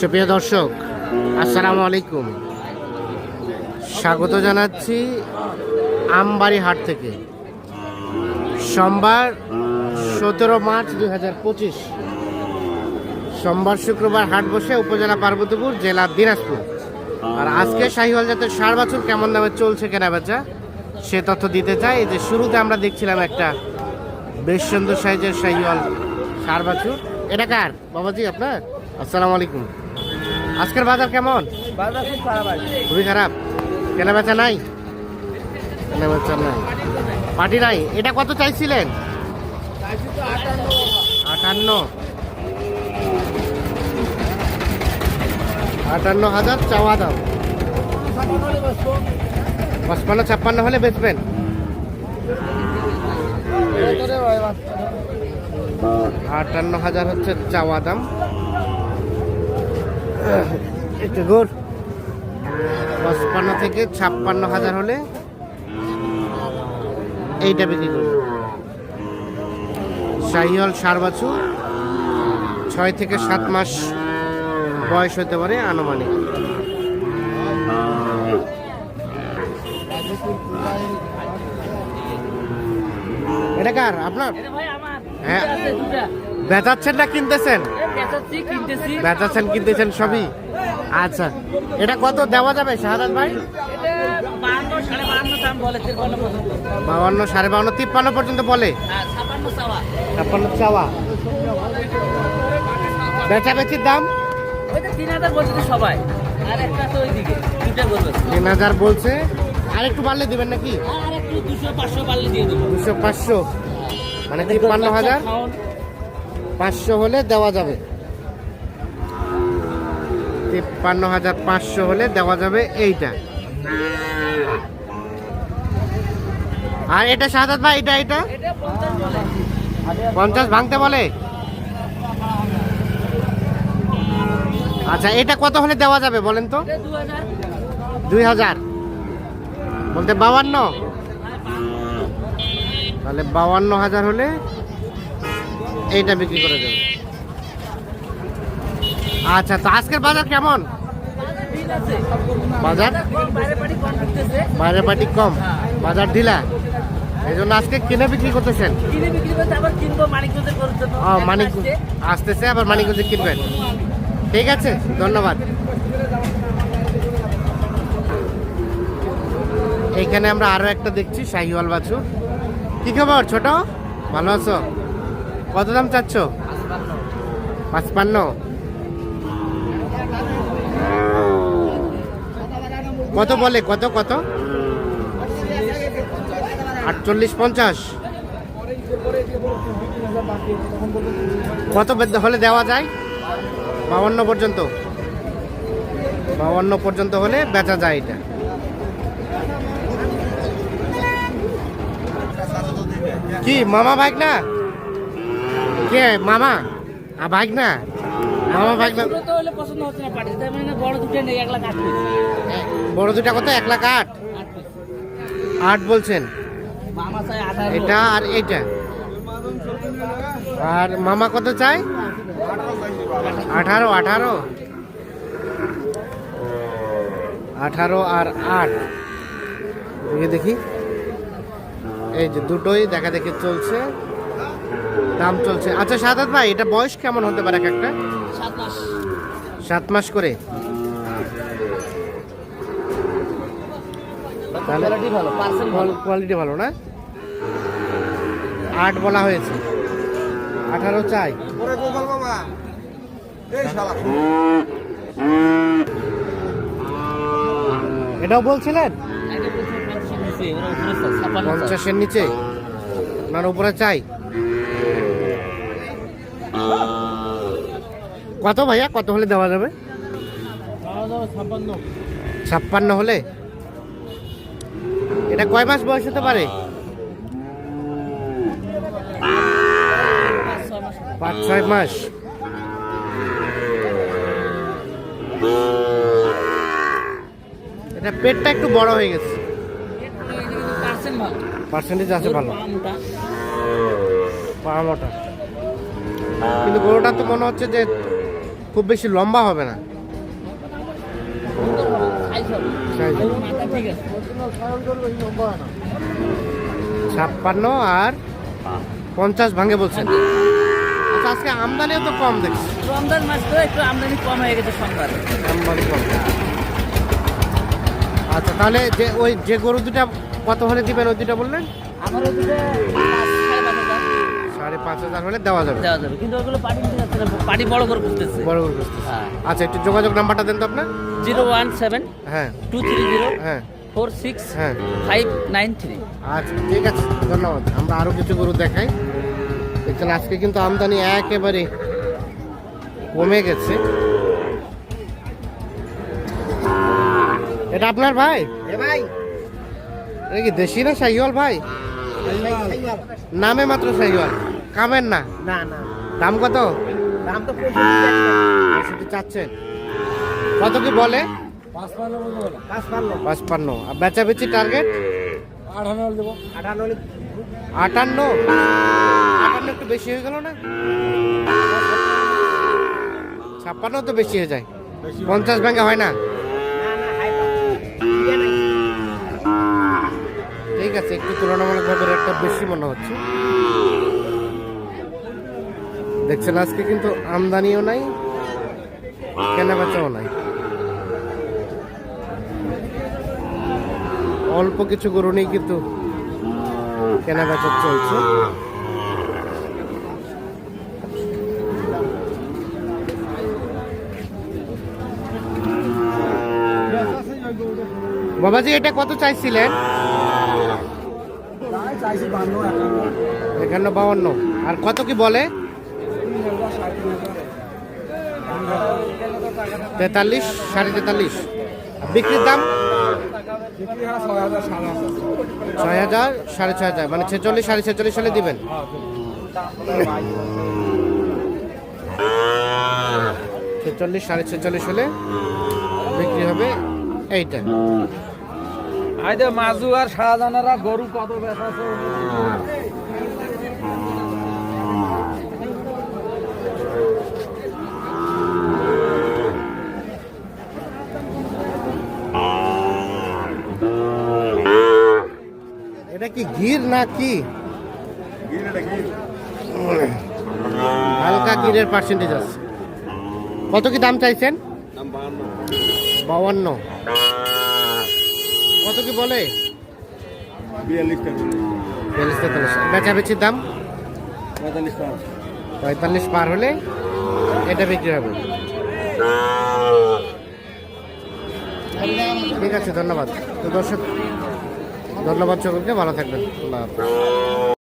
সুপ্রিয় দর্শক, আসসালামু আলাইকুম। স্বাগত জানাচ্ছি আমবাড়ি হাট থেকে। সোমবার সতেরো মার্চ দুই হাজার পঁচিশ। সোমবার শুক্রবার হাট বসে উপজেলা পার্বতীপুর, জেলা দিনাজপুর। আর আজকে শাহিওয়াল জাতের সার বাছুর কেমন দামে চলছে কেনা বেচা, সে তথ্য দিতে চাই। যে শুরুতে আমরা দেখছিলাম একটা বেশ সুন্দর সাইজের শাহিওয়াল সার বাছুর। এটা কার? বাবাজি, আপনার? আসসালামু আলাইকুম। আজকের বাজার কেমন? বাজার খুব খারাপ খুবই খারাপ। কেনা বেচা নাই? কেনা বেচা নাই। পার্টি নাই? এটা কত চাইছিলেন? আটান্ন। আটান্ন। হাজার চাওয়া দাম পঁচপান্ন ছাপ্পান্ন হলে বেচবেন। আটান্ন হাজার হচ্ছে চাওয়া দাম। একটু গুড় পঁচপান্ন থেকে ছাপ্পান্ন হাজার হলে এইটা বিক্রি করব। শাহিওয়াল সার বাছু ছয় থেকে সাত মাস বয়স হতে পারে আনুমানিক। এটা কার? আপনার? হ্যাঁ। বেচাচ্ছেন না কিনতেছেন? বেচাচ্ছেন কিনতেছেন সবই? আচ্ছা। এটা কত দেওয়া যাবে শাহাদাত ভাই? বাউান্ন সাড়ে বাউন্ন তিপ্পান্ন পর্যন্ত বলে। ছাপ্পান্ন চাওয়া। বেচা বেচির দাম? তিন হাজার বলছে। সবাই তিন হাজার বলছে আর একটু বাড়লে দিবেন নাকি দুশো পাঁচশো। মানে তিপ্পান্ন হাজার। পাঁচশো হলে দেওয়া যাবে। তিপ্পান্ন হাজার পাঁচশো হলে দেওয়া যাবে এইটা। আর এটা শাহাদাত ভাই, এটা এটা? পঞ্চাশ ভাঙতে বলে? আচ্ছা এটা কত হলে দেওয়া যাবে বলেন তো? দুই হাজার। বলতে বাউান্ন। তাহলে বাউান্ন হাজার হলে এইটা বিক্রি করে দেবে। আচ্ছা তো আজকের বাজার কেমন? বাজার? বাইরে কম পাটি কম। বাজার ঢিলা। এই জন্য আজকে কিনে বিক্রি করতেছেন? মানিক আসতেছে আবার মানিকগঞ্জে কিনবেন। ঠিক আছে ধন্যবাদ। এইখানে আমরা আরও একটা দেখছি শাহিওয়াল বাছু। কি খবর ছোট? ভালো আছো? কত দাম চাচ্ছ? পাঁচপান্ন। কত বলে? কত কত? আটচল্লিশ পঞ্চাশ। কত হলে দেওয়া যায়? বাউন্ন পর্যন্ত। বাউন্ন পর্যন্ত হলে বেচা যায় এটা। কি, মামা বাইক না? কে মামা? আ বাইক না মামা বাইক না ছোট তো হলে পছন্দ হচ্ছে না পার্টি তাই মানে বড় দুটো কত? এক লাখ আট? আট বলছেন? এটা আর এইটা? আর মামা কত চাই আঠারো আঠারো। আঠারো আর আট। দেখি। এই যে দুটোই দেখা দেখি চলছে। দাম চলছে। আচ্ছা সাদাত ভাই এটা বয়স কেমন হতে পারে এক একটা? সাত মাস। করে? কোয়ালিটি ভালো কোয়ালিটি ভালো। না? আট বলা হয়েছে। আঠারো চাই। ওরে গোপাল বাবা এই শালা। এটাও বলছিলেন? পঞ্চাশের নিচে, ওরা উপরে চায়, ছাপ্পান্ন চায়। পঞ্চাশের নিচে। না উপরে চাই। কত ভাইয়া? কত হলে দেওয়া যাবে? ছাপ্পান্ন। হলে? এটা কয় মাস বয়স হতে পারে? পাঁচ ছয় মাস। এটা পেটটা একটু বড় হয়ে গেছে। পার্সেন্টেজ আছে ভালো। পা মোটা। কিন্তু গরুটা তো মনে হচ্ছে যে খুব বেশি লম্বা হবে না। ছাপ্পান্ন আর পঞ্চাশ ভাঙে বলছেন আচ্ছা আজকে আমদানিও তো কম দেখছি। রমজান মাস তো একটু আমদানি কম হয়ে গেছে সোমবার আমদানি কম। আচ্ছা তাহলে যে ওই যে গরু দুটা কত হলে দিবেন ওই দুটা বললেন? আমার পাঁচ, সাড়ে পাঁচ হাজার হলে দেওয়া যাবে। দেওয়া যাবে। কিন্তু ওগুলো পাটি নিতে যাচ্ছে না পাটি বড় করে বুঝতেছে বড় গরু খুঁজতেছি। হ্যাঁ। আচ্ছা একটু যোগাযোগ নাম্বারটা দেন তো আপনার। জিরো ওয়ান সেভেন হ্যাঁ। টু থ্রি জিরো হ্যাঁ। ফোর সিক্স হ্যাঁ। Five nine three. আচ্ছা ঠিক আছে ধন্যবাদ। আমরা আরও কিছু গরু দেখাই। দেখছেন আজকে কিন্তু আমদানি একেবারে কমে গেছে। এটা আপনার ভাই? ভাই। এটা কি দেশি না শাহিওয়াল ভাই? নামে মাত্র শাহিওয়াল কামের না? না না। দাম কত? দাম তো পঁয়ষট্টি চাচ্ছেন। কত কি বলে? পাঁচপান্ন আর বেচা বেচি টার্গেট আঠান্ন দেবো আঠান্ন আটান্ন? আটান্ন একটু বেশি হয়ে গেল না? ছাপ্পান্ন তো বেশি হয়ে যায়। পঞ্চাশ ব্যাঙ্গে হয় না ঠিক আছে, একটু তুলনামূলকভাবে রেটটা বেশি মনে হচ্ছে। দেখছেন, আজকে কিন্তু আমদানিও নাই কেনা বেচাও নাই। অল্প কিছু গরু নেই কিন্তু কেনা বেচা চলছে। বাবাজি, এটা কত চাইছিলেন? একান্ন বাউন্ন। আর কত কি বলে? তেতাল্লিশ, সাড়ে তেতাল্লিশ। বিক্রির দাম? ছয় হাজার, সাড়ে ছয় হাজার। মানে ছেচল্লিশ, সাড়ে ছেচল্লিশ হলে দিবেন। ছেচল্লিশ, সাড়ে ছেচল্লিশ হলে বিক্রি হবে এইটা। আইদে মাজু আর শাহজাহানেরা গরু কত বেচা এটা কি গির না কি? হালকা গিরের পার্সেন্টেজ আছে। কত কি দাম চাইছেন? বাউান্ন কত কি বলে? বিয়াল্লিশ তেতাল্লিশ বেচাবেচির দাম? পঁয়তাল্লিশ পার। হলে এটা বিক্রি হবে। ঠিক আছে ধন্যবাদ। তো দর্শক ধন্যবাদ সকলকে। ভালো থাকবেন।